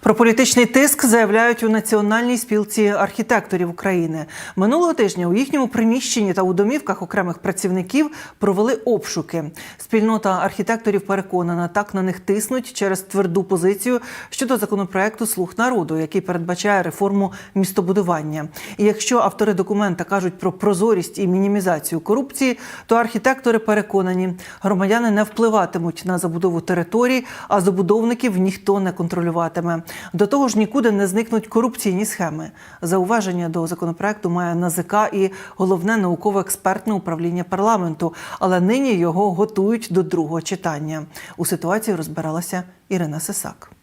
Про політичний тиск заявляють у Національній спілці архітекторів України. Минулого тижня у їхньому приміщенні та у домівках окремих працівників провели обшуки. Спільнота архітекторів переконана, так на них тиснуть через тверду позицію щодо законопроекту Слуг народу, який передбачає реформу містобудування. І якщо автори документа кажуть про прозорість і мінімізацію корупції, то архітектори переконані, громадяни не впливатимуть на забудову територій, а забудовників ніхто не контролюватиме. До того ж, нікуди не зникнуть корупційні схеми. Зауваження до законопроекту має НАЗК і головне науково-експертне управління парламенту, але нині його готують до другого читання. У ситуації розбиралася Ірина Сисак.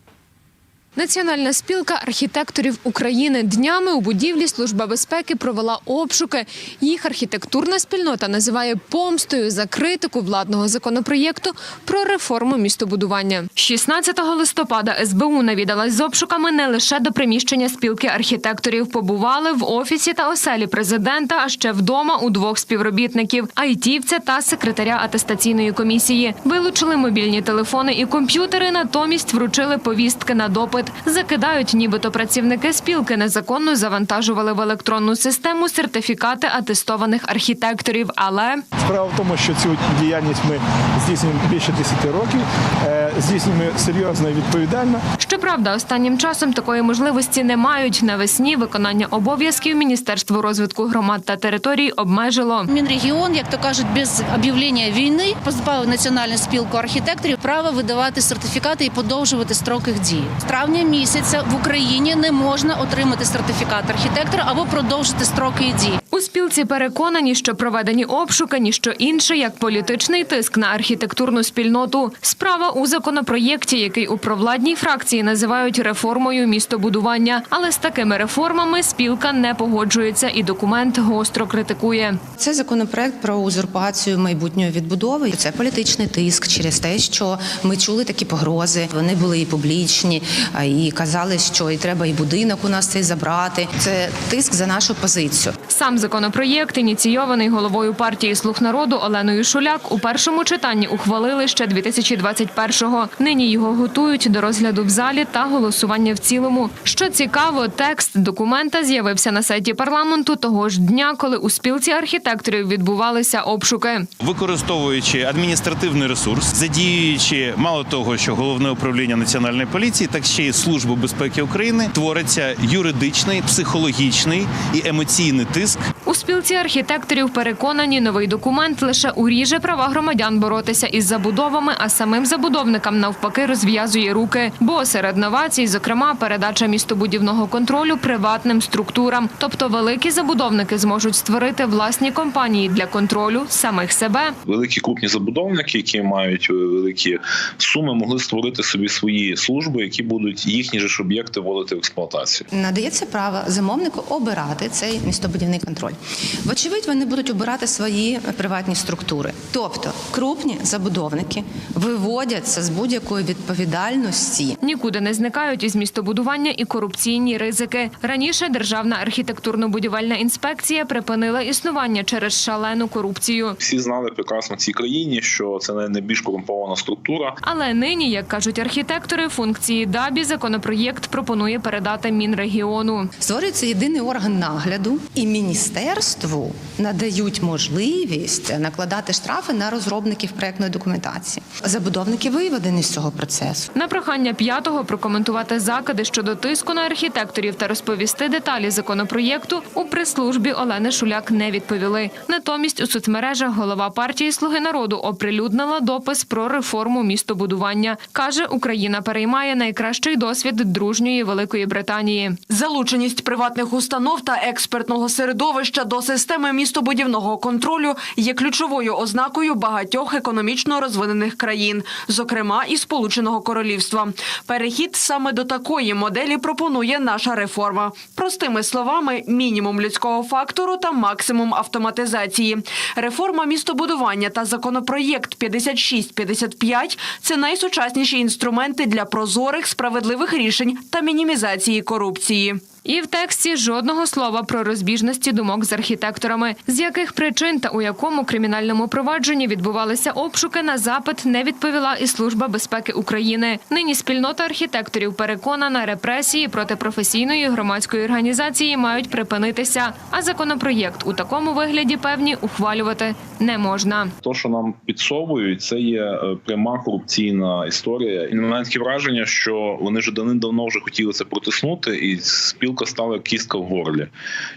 Національна спілка архітекторів України днями у будівлі Служба безпеки провела обшуки. Їх архітектурна спільнота називає помстою за критику владного законопроєкту про реформу містобудування. 16 листопада СБУ навідалась з обшуками не лише до приміщення спілки архітекторів. Побували в офісі та оселі президента, а ще вдома у двох співробітників айтівця та секретаря атестаційної комісії. Вилучили мобільні телефони і комп'ютери, натомість вручили повістки на допит. Закидають, нібито працівники спілки незаконно завантажували в електронну систему сертифікати атестованих архітекторів. Але Справа в тому, що цю діяльність ми здійснюємо більше 10 років, е, здійснюємо серйозно і відповідально. щоправда, останнім часом такої можливості не мають. Навесні виконання обов'язків Міністерство розвитку громад та територій обмежило. Мінрегіон, як то кажуть, без об'явлення війни позбавив національну спілку архітекторів права видавати сертифікати і подовжувати строки їх дії. З травня місяця в Україні не можна отримати сертифікат архітектора або продовжити строки дії. У спілці переконані, що проведені обшуки ніщо інше, як політичний тиск на архітектурну спільноту. Справа у законопроєкті, який у провладній фракції називають реформою містобудування. Але з такими реформами спілка не погоджується, і документ гостро критикує. Це законопроект про узурпацію майбутньої відбудови. Це політичний тиск через те, що ми чули такі погрози. Вони були і публічні, і казали, що і треба і будинок у нас цей забрати. Це тиск за нашу позицію. Сам законопроєкт, ініційований головою партії Слуг народу Оленою Шуляк, у першому читанні ухвалили ще 2021-го. Нині його готують до розгляду в залі та голосування в цілому. Що цікаво, текст документа з'явився на сайті парламенту того ж дня, коли у спілці архітекторів відбувалися обшуки. використовуючи адміністративний ресурс, задіюючи мало того, що головне управління національної поліції, так ще й службу безпеки України, твориться юридичний, психологічний і емоційний тиск У спілці архітекторів переконані, новий документ лише уріже права громадян боротися із забудовами, а самим забудовникам навпаки розв'язує руки. Бо серед новацій, зокрема, передача містобудівного контролю приватним структурам. Тобто великі забудовники зможуть створити власні компанії для контролю самих себе. великі крупні забудовники, які мають е, великі суми, могли створити собі свої служби, які будуть їхні ж об'єкти вводити в експлуатацію. Надається право замовнику обирати цей містобудівний контроль. Вочевидь, вони будуть обирати свої приватні структури. Тобто крупні забудовники виводяться з будь-якої відповідальності Нікуди не зникають із містобудування і корупційні ризики. Раніше Державна архітектурно-будівельна інспекція припинила існування через шалену корупцію. Всі знали прекрасно в цій країні, що це не- найбільш корумпована структура. Але нині, як кажуть архітектори, функції ДАБІ законопроєкт пропонує передати Мінрегіону. Створюється єдиний орган нагляду, і міністерству надають можливість накладати штрафи на розробників проектної документації. Забудовники виведені з цього процесу. На прохання п'ятого прокоментувати закиди щодо тиску на архітекторів та розповісти деталі законопроєкту у прес-службі Олени Шуляк не відповіли. Натомість у соцмережах голова партії Слуги народу оприлюднила допис про реформу містобудування. каже, Україна переймає найкращий досвід дружньої Великої Британії. Залученість приватних установ та експертного середовища до системи містобудівного контролю є ключовою ознакою багатьох економічно розвинених країн, зокрема і Сполученого Королівства. Перехід саме до такої моделі пропонує наша реформа. Простими словами, мінімум людського фактору та максимум автоматизації. Реформа містобудування та законопроєкт 5655 – це найсучасніші інструменти для прозорих, справедливих рішень та мінімізації корупції. І в тексті жодного слова про розбіжності думок з архітекторами, з яких причин та у якому кримінальному провадженні відбувалися обшуки на запит, не відповіла і служба безпеки України. Нині спільнота архітекторів переконана, репресії проти професійної громадської організації мають припинитися. А законопроєкт у такому вигляді певні ухвалювати не можна. То, що нам підсовують, це є е, пряма корупційна історія. І таке враження, що вони вже давним-давно вже хотіли це протиснути, і спілка стала кістка в горлі.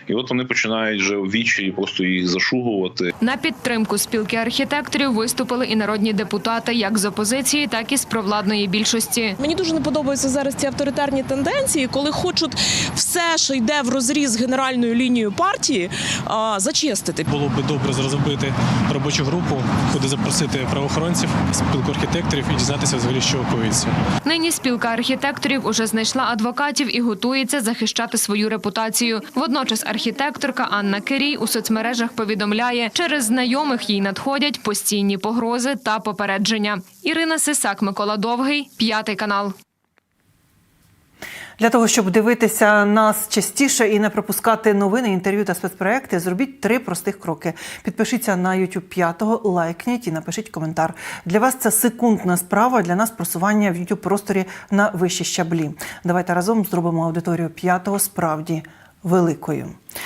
І от вони починають вже в вічі просто їх зашугувати. На підтримку спілки архітекторів виступили і народні депутати, як з опозиції, так і з провладної більшості. Мені дуже не подобаються зараз ці авторитарні тенденції, коли хочуть все, що йде в розріз генеральною лінією партії, а, зачистити. Було би добре зробити робочу групу, куди запросити правоохоронців, спілку архітекторів і дізнатися взагалі, що коїться. Нині спілка архітекторів уже знайшла адвокатів і готується захищати свою репутацію. Водночас архітекторка Анна Кирій у соцмережах повідомляє, через знайомих їй надходять постійні погрози та попередження. Ірина Сисак, Микола Довгий, п'ятий канал. Для того, щоб дивитися нас частіше і не пропускати новини, інтерв'ю та спецпроекти, зробіть три простих кроки. Підпишіться на YouTube п'ятого, лайкніть і напишіть коментар. Для вас це секундна справа, для нас просування в YouTube просторі на вищі щаблі. Давайте разом зробимо аудиторію п'ятого справді великою.